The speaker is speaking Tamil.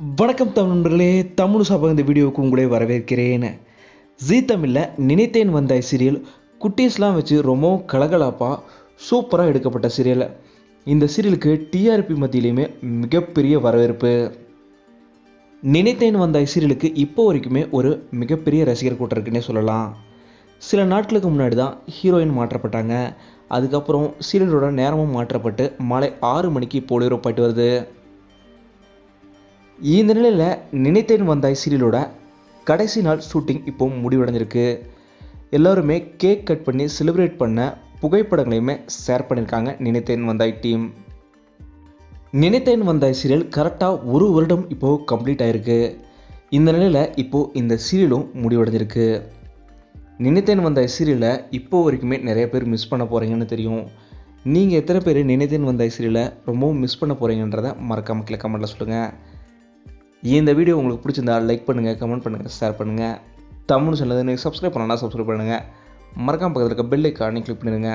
வணக்கம் தமிழ் நண்பர்களே தமிழ் சபை இந்த வீடியோவுக்கு உங்களே வரவேற்கிறேன். ஜீ தமிழில் நினைத்தேன் வந்தாய் சீரியல் குட்டீஸ்லாம் வச்சு ரொம்பவும் கலகலாப்பாக சூப்பராக எடுக்கப்பட்ட சீரியல் இந்த சீரியலுக்கு டிஆர்பி மத்தியிலையுமே மிகப்பெரிய வரவேற்பு. நினைத்தேன் வந்தாய் சீரியலுக்கு இப்போ வரைக்குமே ஒரு மிகப்பெரிய ரசிகர் கூட்டம் இருக்குன்னே சொல்லலாம். சில நாட்களுக்கு முன்னாடி தான் ஹீரோயின் மாற்றப்பட்டாங்க. அதுக்கப்புறம் சீரியலோட நேரமும் மாற்றப்பட்டு மாலை ஆறு மணிக்கு இப்போ ஒளிபரப்பாயிட்டு வருது. இந்த நிலையில் நினைத்தேன் வந்தாய் சீரியலோட கடைசி நாள் ஷூட்டிங் இப்போ முடிவடைஞ்சிருக்கு. எல்லோருமே கேக் கட் பண்ணி செலிப்ரேட் பண்ண புகைப்படங்களையுமே ஷேர் பண்ணியிருக்காங்க நினைத்தேன் வந்தாய் டீம். நினைத்தேன் வந்தாய் சீரியல் கரெக்டாக ஒரு வருடம் இப்போது கம்ப்ளீட் ஆயிருக்கு. இந்த நிலையில் இப்போது இந்த சீரியலும் முடிவடைஞ்சிருக்கு. நினைத்தேன் வந்தாய் சீரியலை இப்போ வரைக்குமே நிறைய பேர் மிஸ் பண்ண போகிறீங்கன்னு தெரியும். நீங்கள் எத்தனை பேர் நினைத்தேன் வந்தாய் சீரியலை ரொம்பவும் மிஸ் பண்ண போகிறீங்கன்றதை மறக்காம கீழே கமெண்ட்டில் சொல்லுங்கள் இந்த வீடியோ உங்களுக்கு பிடிச்சிருந்தா லைக் பண்ணுங்கள் கமெண்ட் பண்ணுங்கள் ஷேர் பண்ணுங்கள் தமிழ் நீங்கள் சப்ஸ்கிரைப் பண்ணலாம் சப்ஸ்கிரைப் பண்ணுங்கள் மறக்காம பக்கத்தில் இருக்க பெல் ஐக்கானே கிளிக் பண்ணிடுங்க.